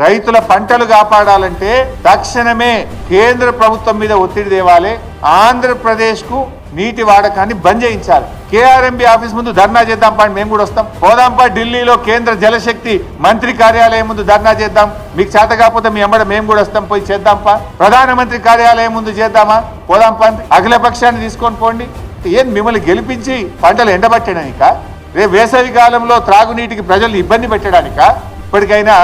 రైతుల పంటలు కాపాడాలంటే తక్షణమే కేంద్ర ప్రభుత్వం మీద ఒత్తిడి తేవాలి. ఆంధ్రప్రదేశ్కు నీటి వాడకాన్ని బంద్ చేయించాలి. కేఆర్ఎంబి ఆఫీస్ ముందు ధర్నా చేద్దాం పాండి మేము కూడా వస్తాం. పోదాంపా ఢిల్లీలో కేంద్ర జలశక్తి మంత్రి కార్యాలయం ముందు ధర్నా చేద్దాం. మీకు చేత కాకపోతే మీ అమ్మడ మేము కూడా వస్తాం. పోయి చేద్దాంపా ప్రధానమంత్రి కార్యాలయం ముందు చేద్దామా? పోదాంపా అఖిల పక్షాన్ని తీసుకొని పోండి. ఏం మిమ్మల్ని గెలిపించి పంటలు ఎండబట్టడానిక? రేపు వేసవి కాలంలో త్రాగునీటికి ప్రజలు ఇబ్బంది పెట్టడానిక? ఇప్పటికైనా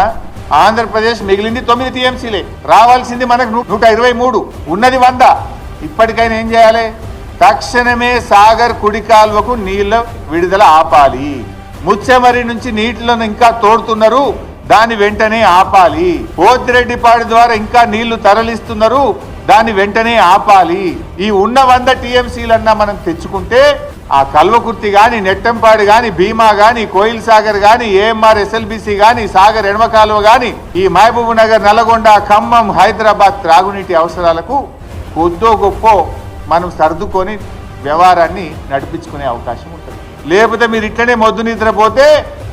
ఆంధ్రప్రదేశ్ మిగిలింది తొమ్మిది టీఎంసీలే. రావాల్సింది మనకు నూట ఇరవై మూడు. ఉన్నది వంద. ఇప్పటికైనా ఏం చేయాలి? తక్షణమే సాగర్ కుడి కాల్వకు నీళ్ళ విడుదల ఆపాలి. ముచ్చెమరి నుంచి నీటిలను ఇంకా తోడుతున్నారు. దాని వెంటనే ఆపాలి. పోతిరెడ్డిపాడు ద్వారా ఇంకా నీళ్ళు తరలిస్తున్నారు. దాన్ని వెంటనే ఆపాలి. ఈ ఉన్న వంద టీఎంసీలన్నా మనం తెచ్చుకుంటే ఆ కల్వకుర్తి కానీ నెట్టంపాడు కానీ భీమా కానీ కోయిల్ సాగర్ కానీ ఏఎంఆర్ ఎస్ఎల్బిసి కానీ సాగర్ ఎడమ కాలువ ఈ మహబూబ్ నగర్ నల్గొండ ఖమ్మం హైదరాబాద్ త్రాగునీటి అవసరాలకు కొద్దో గొప్ప మనం సర్దుకొని వ్యవహారాన్ని నడిపించుకునే అవకాశం ఉంటుంది. లేకపోతే మీరు ఇట్లనే మొద్దు నిద్రపోతే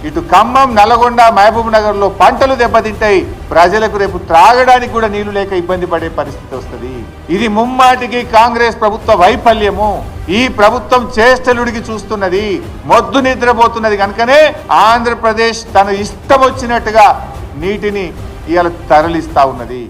ఇటు ఖమ్మం నల్గొండ మహబూబ్ నగర్లో పంటలు దెబ్బతింటాయి. ప్రజలకు రేపు త్రాగడానికి కూడా నీళ్ళు లేక ఇబ్బంది పడే పరిస్థితి వస్తుంది. ఇది ముమ్మాటికి కాంగ్రెస్ ప్రభుత్వ వైఫల్యము. ఈ ప్రభుత్వం చేష్టలుడికి చూస్తున్నది మొద్దు నిద్రపోతున్నది కనుకనే ఆంధ్రప్రదేశ్ తన ఇష్టం వచ్చినట్టుగా నీటిని ఇవాళ తరలిస్తా ఉన్నది.